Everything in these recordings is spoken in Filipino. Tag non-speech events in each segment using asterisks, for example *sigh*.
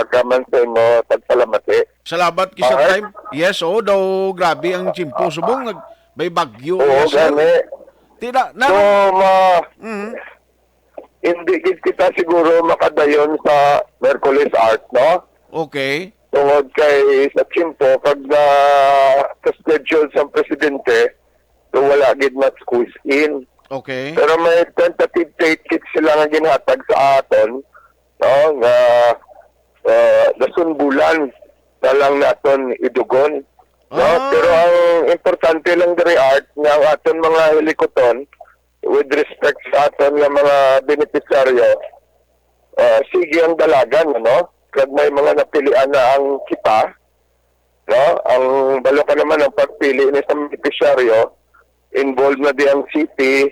Agaman sa mo tagsalamati. Salamat kisang Ah, time. Yes, oo daw grabe ang chimpo subong nag may bagyo. Oo, yes, sir. gani. Tida na. So, ma, Mhm. hindi kita siguro makadayon sa Merkulis Art, no? Okay. Tungod kay sa Chimpo, pag na schedule sa presidente, so wala gid na squeeze in. Okay. Pero may tentative date kit sila nga ginhatag sa aton, no? Nga dasun bulan na lang naton idugon. No? Ah. Pero ang importante lang diri art nga ang aton mga helikoton with respect sa aton nga mga beneficiaryo uh, sige ang dalagan ano kag may mga napilian na ang kita no ang balo ka naman ang pagpili ni sa beneficiaryo involved na di ang city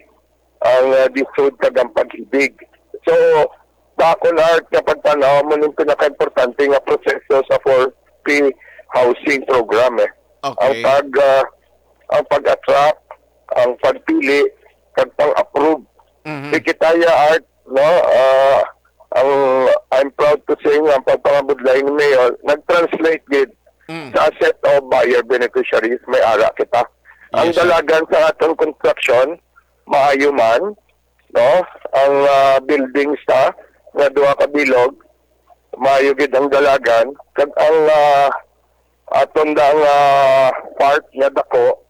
ang uh, disod kag ang pag-ibig so akong art nga pagtanaw mo yung pinaka-importante nga proseso sa 4P housing program eh ang Okay. pag ah, ang pag-attract, ang pagpili, kag pang-approve. Di kitaya art, no? ah, ang I'm proud to say nga ang pagpangabudlay ni Mayor, nag-translate gid Mm. sa set of buyer beneficiaries may ara kita. Ang Yes, sir. dalagan sa atong construction, maayo man, no? Ang ah, buildings ta nga duha ka bilog, maayo gid ang dalagan kag ang ah, aton da nga part nga dako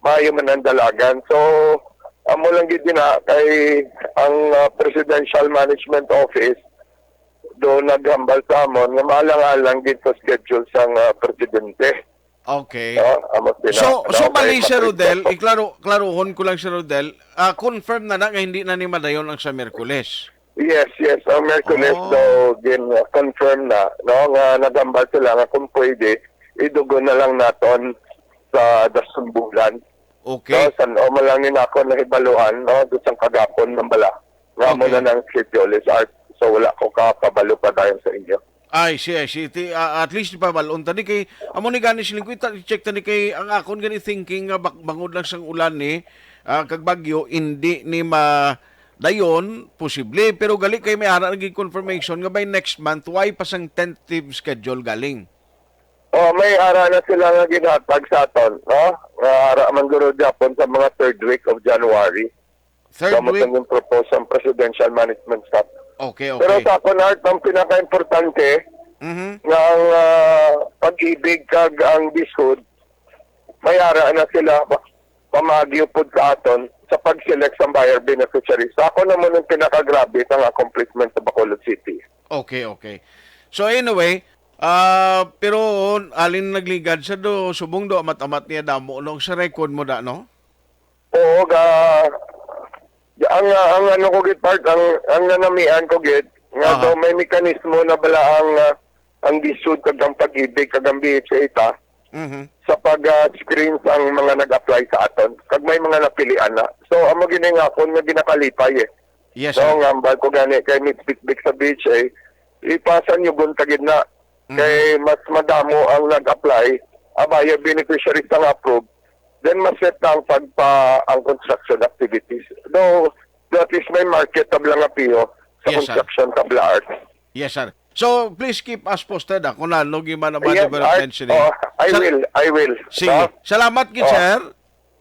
maayo man ang dalagan. So amo lang gid na kay ang ah, Presidential Management Office do naghambal sa amon nga maalang-alang gid sa schedule sang ah, presidente. Okay. So, so Sir Patrick Rodel, iklaro, klarohon ko lang Sir Rodel, ah, confirm na na nga hindi na ni Madayon ang sa Merkules. Yes, yes. Ang Merkulis Oh. daw din uh, confirm na, no, nga nagambal sila nga kung pwede, idugo na lang naton sa dasumbulan. Okay. No, san o man lang ni nako na hibaluan, no, doon sa kagapon ng bala. Nga mo Okay. na ng schedule is art. So wala ko kakabalo pa dayon sa inyo. Ay, siya, siya. Ti, ah, at least pa balon tani kay amo ni gani siling kuy check tani kay ang akon gani thinking nga bangod lang sang ulan ni ah, kag bagyo hindi ni ma dayon posible pero gali kay may ara naging confirmation nga by next month why pa sang tentative schedule galing. Oh, may ara na sila nga ginatag sa aton, no? Nga ara man guro Japon sa mga third week of January. Third Gamot week. yung propose ang presidential management staff. Okay, Pero okay. sa akong art, ang pinaka-importante, Mhm. nga ang ah, pag-ibig kag ang bisod mayara na sila pa- pamagyo pod sa aton sa pag-select sa buyer beneficiaries. Sa ako naman ang pinakagrabe ang accomplishment sa Bacolod City. Okay, okay. So anyway, ah pero alin nagligad sa do subong do amat-amat niya damo no sa record mo da no? Oo, ga ya, ang ang ano ko gid part ang ang nanamian ko gid nga Aha. daw may mekanismo na bala ang ah, ang bisud kag ang pag-ibig kag ang BHA ita Mhm. sa pag-screen sa ang mga nag-apply sa aton. Kag may mga napilian na. So, amo gini nga kung nga ginakalipay eh. Yes, So, sir. nga ambal ko gani kay Miss Bitbik sa beach eh. Ipasan nyo buntagid na. Mm-hmm. Kay mas madamo ang nag-apply, abaya beneficiaries ang approve, then mas set na ang pagpa ang construction activities. Though, that is may market tabla nga piyo sa Yes, sir. construction tabla art. Yes, sir. So, please keep us posted ah, kung ano giman naman Yes, development art. sini. Oh, I Sal- will, I will. Sige. No? Salamat gid, Oh. sir.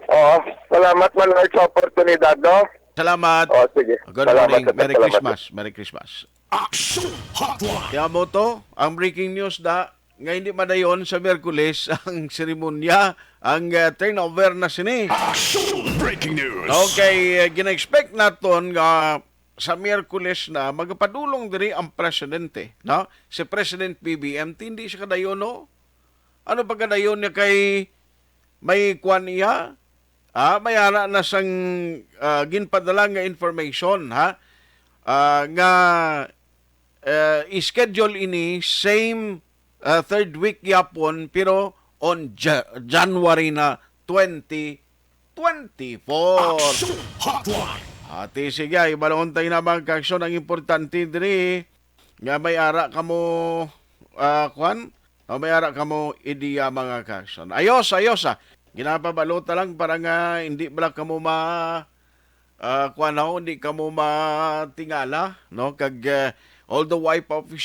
Oo. Salamat man sa oportunidad, no? Salamat. Oo, sige. Good Salamat, morning. sir. Merry Salamat, Christmas. Merry Christmas. Action Hotline. Kaya mo to, ang breaking news da, nga hindi madayon sa Merkules *laughs* ang seremonya, ang uh, turnover na sini. Action Breaking News. Okay, uh, gina-expect naton nga sa Miyerkules na magapadulong diri ang presidente, no? Si President BBM hindi siya kadayon no. Ano pa kadayon niya kay may kwan iya? Ah, may ara na sang ah, ginpadala nga information ha. Ah, nga uh, i-schedule ini same uh, third week yapon pero on Ja- January na 2024. Action Hotline. Ati sige, ibalon tayo na mga kaksyon ang importante diri. Nga may ara kamo uh, kwan, o may ara kamo ideya mga kaksyon. Ayos, ayos ah. Ginapabalota lang para nga hindi bala kamo ma uh, kwan ho, hindi kamo matingala, no? Kag uh, all the wipe off